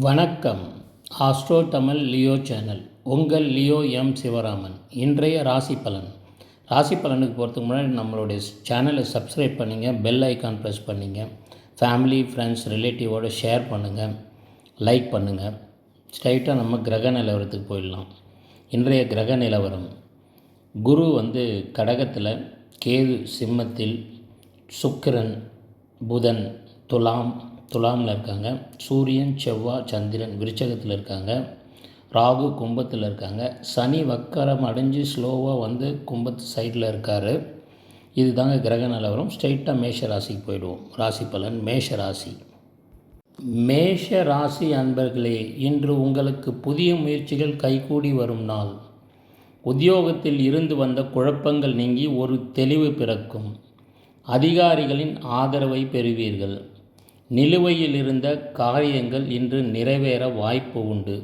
வணக்கம். Astro Tamil Leo channel. உங்கள் Leo M Sivaraman. இன்றைய ராசி பலன். ராசி பலனுக்கு போகிறதுக்கு முன்னாடி நம்மளுடைய சேனலை சப்ஸ்கிரைப் பண்ணுங்கள் பெல் ஐக்கான் ப்ரெஸ் பண்ணிங்க. ஃபேமிலி ஃப்ரெண்ட்ஸ் ரிலேட்டிவோடு ஷேர் பண்ணுங்கள் லைக் பண்ணுங்கள் ஸ்ட்ரைட்டாக நம்ம கிரக நிலவரத்துக்கு போயிடலாம். இன்றைய கிரக நிலவரம். குரு வந்து கடகத்தில் கேது சிம்மத்தில் சுக்கிரன் புதன் துலாம் துலாமில் இருக்காங்க. சூரியன் செவ்வாய் சந்திரன் விருச்சகத்தில் இருக்காங்க. ராகு கும்பத்தில் இருக்காங்க. சனி வக்கரம் அடைஞ்சு ஸ்லோவாக வந்து கும்பத்து சைடில் இருக்கார். இதுதாங்க கிரக நிலவரம் ஸ்ட்ரைட்டாக மேஷ ராசிக்கு போயிடுவோம். ராசி பலன் மேஷ ராசி. மேஷ ராசி அன்பர்களே இன்று உங்களுக்கு புதிய முயற்சிகள் கைகூடி வரும் நாள். உத்தியோகத்தில் இருந்து வந்த குழப்பங்கள் நீங்கி ஒரு தெளிவு பிறக்கும். அதிகாரிகளின் ஆதரவை பெறுவீர்கள். நிலுவையில் இருந்த காரியங்கள் இன்று நிறைவேற வாய்ப்பு உண்டு.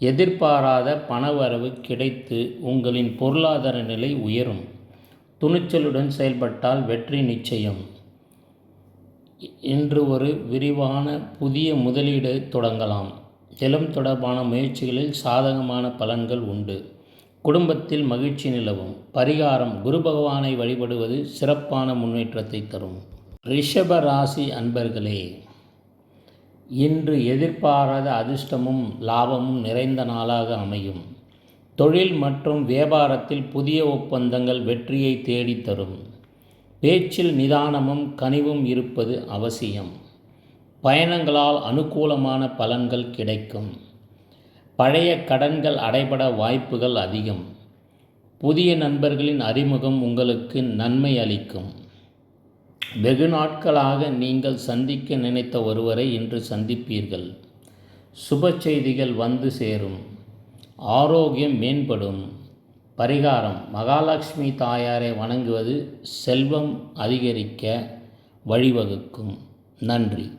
எதிர்பாராத பணவரவு கிடைத்து உங்களின் பொருளாதார நிலை உயரும். துணிச்சலுடன் செயல்பட்டால் வெற்றி நிச்சயம். இன்று ஒரு விரிவான புதிய முதலீடு தொடங்கலாம். நிலம் தொடர்பான முயற்சிகளில் சாதகமான பலன்கள் உண்டு. குடும்பத்தில் மகிழ்ச்சி நிலவும். பரிகாரம் குரு பகவானை வழிபடுவது சிறப்பான முன்னேற்றத்தை தரும். ரிஷப ராசி அன்பர்களே இன்று எதிர்பாராத அதிர்ஷ்டமும் லாபமும் நிறைந்த நாளாக அமையும். தொழில் மற்றும் வியாபாரத்தில் புதிய ஒப்பந்தங்கள் வெற்றியை தேடித்தரும் பேச்சில் நிதானமும் கனிவும் இருப்பது அவசியம். பயணங்களால் அனுகூலமான பலன்கள் கிடைக்கும். பழைய கடன்கள் அடைபட வாய்ப்புகள் அதிகம். புதிய நண்பர்களின் அறிமுகம் உங்களுக்கு நன்மை அளிக்கும். வெகு நாட்களாக நீங்கள் சந்திக்க நினைத்த ஒருவரை இன்று சந்திப்பீர்கள். சுப செய்திகள் வந்து சேரும். ஆரோக்கியம் மேம்படும். பரிகாரம். மகாலட்சுமி தாயாரை வணங்குவது செல்வம் அதிகரிக்க வழிவகுக்கும். நன்றி.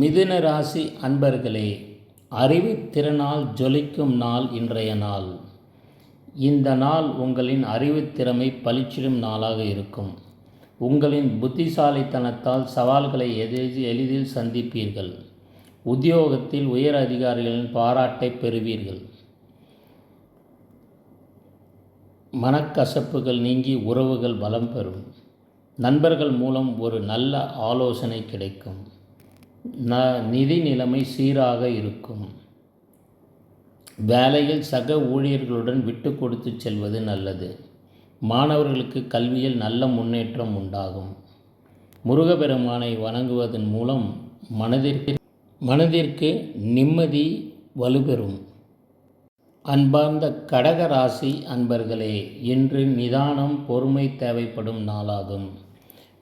மிதுன ராசி அன்பர்களே அறிவுத்திறனால் ஜொலிக்கும் நாள் இன்றைய நாள். இந்த நாள் உங்களின் அறிவுத்திறமை பளிச்சிடும் நாளாக இருக்கும். உங்களின் புத்திசாலித்தனத்தால் சவால்களை எதிர் எளிதில் சந்திப்பீர்கள்? உத்தியோகத்தில் உயர் அதிகாரிகளின் பாராட்டை பெறுவீர்கள். மனக்கசப்புகள் நீங்கி உறவுகள் பலம் பெறும். நண்பர்கள் மூலம் ஒரு நல்ல ஆலோசனை கிடைக்கும். ந நிதி நிலைமை சீராக இருக்கும். வேலையில் சக ஊழியர்களுடன் விட்டு கொடுத்து செல்வது நல்லது. மாணவர்களுக்கு கல்வியில் நல்ல முன்னேற்றம் உண்டாகும். முருகப்பெருமானை வணங்குவதன் மூலம் மனதிற்கு மனதிற்கு நிம்மதி வலுப்பெறும் அன்பார்ந்த கடக ராசி அன்பர்களே இன்று நிதானம் பொறுமை தேவைப்படும் நாளாகும்.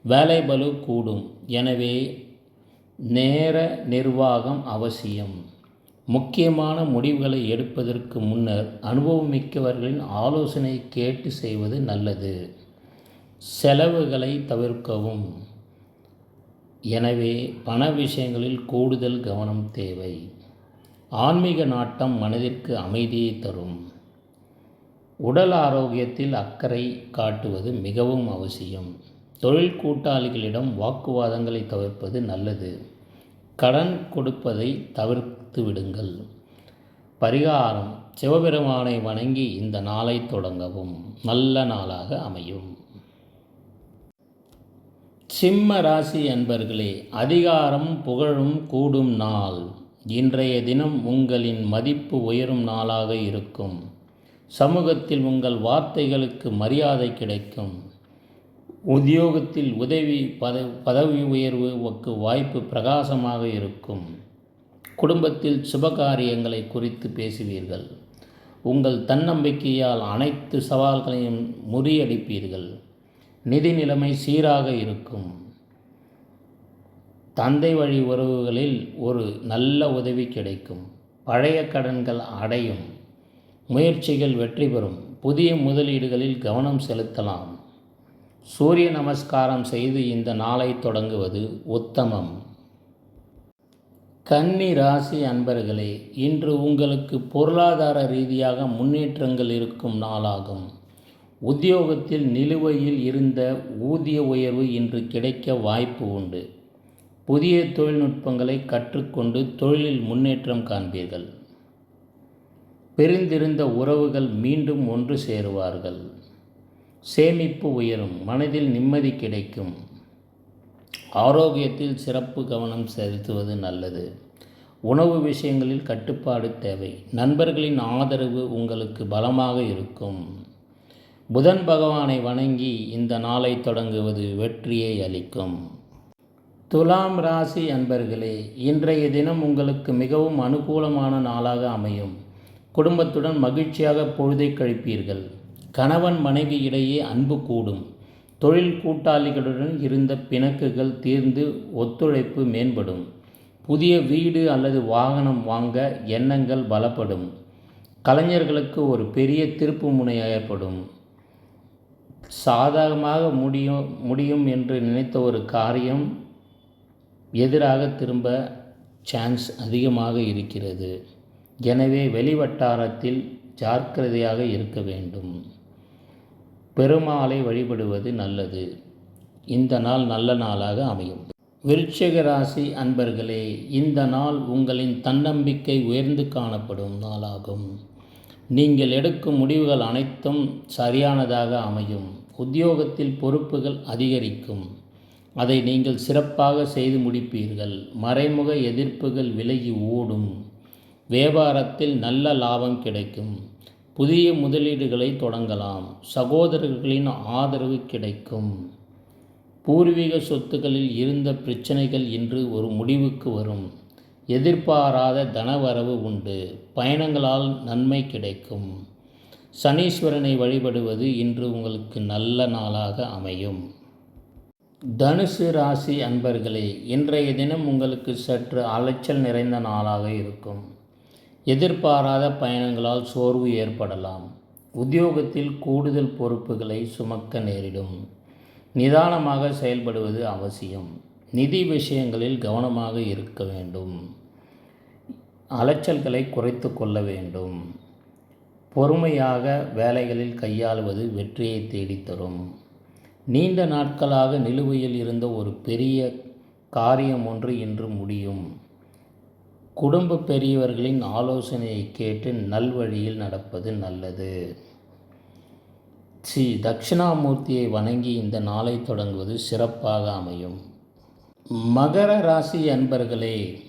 வேலை பலு கூடும். எனவே நேர நிர்வாகம் அவசியம். முக்கியமான முடிவுகளை எடுப்பதற்கு முன்னர் அனுபவமிக்கவர்களின் ஆலோசனை கேட்டு செய்வது நல்லது. செலவுகளை தவிர்க்கவும். எனவே பண விஷயங்களில் கூடுதல் கவனம் தேவை. ஆன்மீக நாட்டம் மனதிற்கு அமைதியை தரும். உடல் ஆரோக்கியத்தில் அக்கறை காட்டுவது மிகவும் அவசியம். தொழில் கூட்டாளிகளிடம் வாக்குவாதங்களை தவிர்ப்பது நல்லது. கடன் கொடுப்பதை தவிர்த்து விடுங்கள். பரிகாரம் சிவபெருமானை வணங்கி இந்த நாளை தொடங்கவும். நல்ல நாளாக அமையும். சிம்ம ராசி அன்பர்களே அதிகாரம் புகழும் கூடும் நாள். இன்றைய தினம் உங்களின் மதிப்பு உயரும் நாளாக இருக்கும். சமூகத்தில் உங்கள் வார்த்தைகளுக்கு மரியாதை கிடைக்கும். உத்தியோகத்தில் உதவி பத பதவி உயர்வுக்கு வாய்ப்பு பிரகாசமாக இருக்கும். குடும்பத்தில் சுபகாரியங்களை குறித்து பேசுவீர்கள். உங்கள் தன்னம்பிக்கையால் அனைத்து சவால்களையும் முறியடிப்பீர்கள். நிதி நிலைமை சீராக இருக்கும். தந்தை வழி உறவுகளில் ஒரு நல்ல உதவி கிடைக்கும். பழைய கடன்கள் அடையும். முயற்சிகள் வெற்றி பெறும். புதிய முதலீடுகளில் கவனம் செலுத்தலாம். சூரிய நமஸ்காரம் செய்து இந்த நாளை தொடங்குவது உத்தமம். கன்னி ராசி அன்பர்களே இன்று உங்களுக்கு பொருளாதார ரீதியாக முன்னேற்றங்கள் இருக்கும் நாளாகும். உத்தியோகத்தில் நிலுவையில் இருந்த ஊதிய உயர்வு இன்று கிடைக்க வாய்ப்பு உண்டு. புதிய தொழில்நுட்பங்களை கற்றுக்கொண்டு தொழிலில் முன்னேற்றம் காண்பீர்கள். பிரிந்திருந்த உறவுகள் மீண்டும் ஒன்று சேருவார்கள். சேமிப்பு உயரும் மனதில் நிம்மதி கிடைக்கும். ஆரோக்கியத்தில் சிறப்பு கவனம் செலுத்துவது நல்லது. உணவு விஷயங்களில் கட்டுப்பாடு தேவை. நண்பர்களின் ஆதரவு உங்களுக்கு பலமாக இருக்கும். புதன் பகவானை வணங்கி இந்த நாளை தொடங்குவது வெற்றியை அளிக்கும். துலாம் ராசி அன்பர்களே இன்றைய தினம் உங்களுக்கு மிகவும் அனுகூலமான நாளாக அமையும். குடும்பத்துடன் மகிழ்ச்சியாக பொழுதை கழிப்பீர்கள். கணவன் மனைவி இடையே அன்பு கூடும். தொழில் கூட்டாளிகளுடன் இருந்த பிணக்குகள் தீர்ந்து ஒத்துழைப்பு மேம்படும். புதிய வீடு அல்லது வாகனம் வாங்க எண்ணங்கள் பலப்படும். கலைஞர்களுக்கு ஒரு பெரிய திருப்பு முனை ஏற்படும். சாதகமாக முடியும் முடியும் என்று நினைத்த ஒரு காரியம் எதிராக திரும்ப சான்ஸ் அதிகமாக இருக்கிறது. எனவே வெளிவட்டாரத்தில் ஜாக்கிரதையாக இருக்க வேண்டும். பெருமாளை வழிபடுவது நல்லது. இந்த நாள் நல்ல நாளாக அமையும். விருட்சிக ராசி அன்பர்களே இந்த நாள் உங்களின் தன்னம்பிக்கை உயர்ந்து காணப்படும் நாளாகும். நீங்கள் எடுக்கும் முடிவுகள் அனைத்தும் சரியானதாக அமையும். உத்தியோகத்தில் பொறுப்புகள் அதிகரிக்கும். அதை நீங்கள் சிறப்பாக செய்து முடிப்பீர்கள். மறைமுக எதிர்ப்புகள் விலகி ஓடும். வியாபாரத்தில் நல்ல லாபம் கிடைக்கும். புதிய முதலீடுகளை தொடங்கலாம். சகோதரர்களின் ஆதரவு கிடைக்கும். பூர்வீக சொத்துக்களில் இருந்த பிரச்சனைகள் இன்று ஒரு முடிவுக்கு வரும். எதிர்பாராத தனவரவு உண்டு. பயணங்களால் நன்மை கிடைக்கும். சனீஸ்வரனை வழிபடுவது இன்று உங்களுக்கு நல்ல நாளாக அமையும். தனுசு ராசி அன்பர்களே இன்றைய தினம் உங்களுக்கு சற்று அலைச்சல் நிறைந்த நாளாக இருக்கும். எதிர்பாராத பயணங்களால் சோர்வு ஏற்படலாம். உத்தியோகத்தில் கூடுதல் பொறுப்புகளை சுமக்க நேரிடும். நிதானமாக செயல்படுவது அவசியம். நிதி விஷயங்களில் கவனமாக இருக்க வேண்டும். அலைச்சல்களை குறைத்து கொள்ள வேண்டும். பொறுமையாக வேலைகளில் கையாளுவது வெற்றியை தேடித்தரும். நீண்ட நாட்களாக நிலுவையில் இருந்த ஒரு பெரிய காரியம் ஒன்று இன்று முடியும். குடும்ப பெரியவர்களின் ஆலோசனையை கேட்டு நல்வழியில் நடப்பது நல்லது. ஸ்ரீ தட்சிணாமூர்த்தியை வணங்கி இந்த நாளை தொடங்குவது சிறப்பாக அமையும். மகர ராசி அன்பர்களே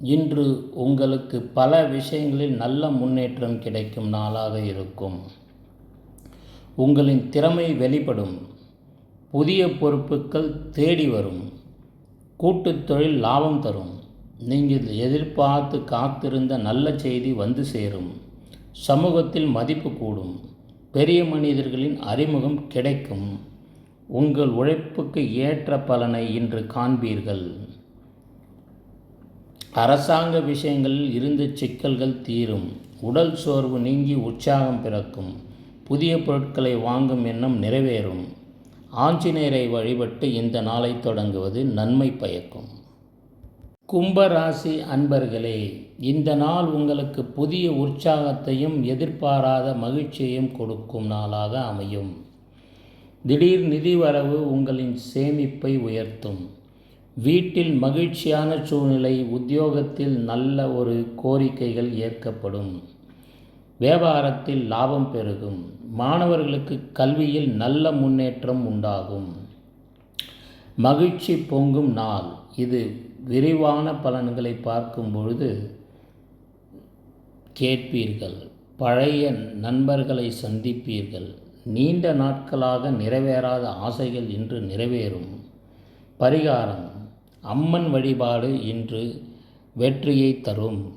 இன்று உங்களுக்கு பல விஷயங்களில் நல்ல முன்னேற்றம் கிடைக்கும் நாளாக இருக்கும். உங்களின் திறமை வெளிப்படும். புதிய பொறுப்புகள் தேடி வரும். கூட்டுத் தொழில் லாபம் தரும். நீங்கள் எதிர்பார்த்து காத்திருந்த நல்ல செய்தி வந்து சேரும். சமூகத்தில் மதிப்பு கூடும். பெரிய மனிதர்களின் அறிமுகம் கிடைக்கும். உங்கள் உழைப்புக்கு ஏற்ற பலனை இன்று காண்பீர்கள். அரசாங்க விஷயங்களில் இருந்த சிக்கல்கள் தீரும். உடல் சோர்வு நீங்கி உற்சாகம் பிறக்கும். புதிய பொருட்களை வாங்கும் எண்ணம் நிறைவேறும். ஆஞ்சநேயரை வழிபட்டு இந்த நாளை தொடங்குவது நன்மை பயக்கும். கும்பராசி அன்பர்களே இந்த நாள் உங்களுக்கு புதிய உற்சாகத்தையும் எதிர்பாராத மகிழ்ச்சியையும் கொடுக்கும் நாளாக அமையும். திடீர் நிதி வரவு உங்களின் சேமிப்பை உயர்த்தும். வீட்டில் மகிழ்ச்சியான சூழ்நிலை உத்தியோகத்தில் நல்ல ஒரு கோரிக்கைகள் ஏற்கப்படும். வியாபாரத்தில் லாபம் பெருகும். மாணவர்களுக்கு கல்வியில் நல்ல முன்னேற்றம் உண்டாகும். மகிழ்ச்சி பொங்கும் நாள். இது விரிவான பலன்களை பார்க்கும் பொழுது கேட்பீர்கள். பழைய நண்பர்களை சந்திப்பீர்கள். நீண்ட நாட்களாக நிறைவேறாத ஆசைகள் இன்று நிறைவேறும். பரிகாரம் அம்மன் வழிபாடு இன்று வெற்றியை தரும்.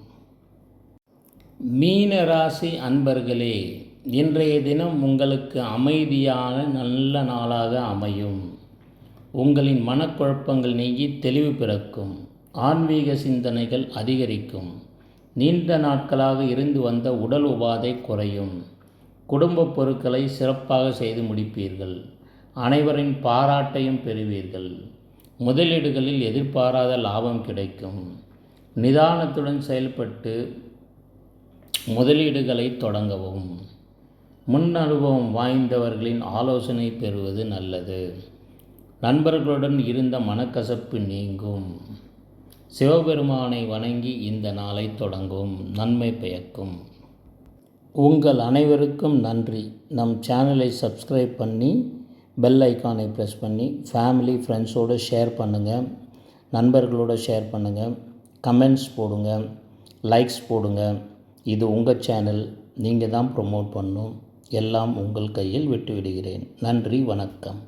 மீன ராசி அன்பர்களே இன்றைய தினம் உங்களுக்கு அமைதியான நல்ல நாளாக அமையும். உங்களின் மனக்குழப்பங்கள் நீங்கி தெளிவு பிறக்கும். ஆன்மீக சிந்தனைகள் அதிகரிக்கும். நீண்ட நாட்களாக இருந்து வந்த உடல் உபாதை குறையும். குடும்ப பொருட்களை சிறப்பாக செய்து முடிப்பீர்கள். அனைவரின் பாராட்டையும் பெறுவீர்கள். முதலீடுகளில் எதிர்பாராத லாபம் கிடைக்கும். நிதானத்துடன் செயல்பட்டு முதலீடுகளை தொடங்கவும். முன் அனுபவம் வாய்ந்தவர்களின் ஆலோசனை பெறுவது நல்லது. நண்பர்களுடன் இருந்த மனக்கசப்பு நீங்கும். சிவபெருமானை வணங்கி இந்த நாளை தொடங்கும். நன்மை பயக்கும் உங்கள் அனைவருக்கும் நன்றி. நம் சேனலை சப்ஸ்கிரைப் பண்ணி பெல் ஐக்கானை ப்ரெஸ் பண்ணி ஃபேமிலி ஃப்ரெண்ட்ஸோடு ஷேர் பண்ணுங்கள் நண்பர்களோடு ஷேர் பண்ணுங்கள் கமெண்ட்ஸ் போடுங்க. லைக்ஸ் போடுங்க. இது உங்கள் சேனல் நீங்கள் தான் ப்ரொமோட் பண்ணும். எல்லாம் உங்கள் கையில் விட்டு விடுகிறேன் நன்றி வணக்கம்.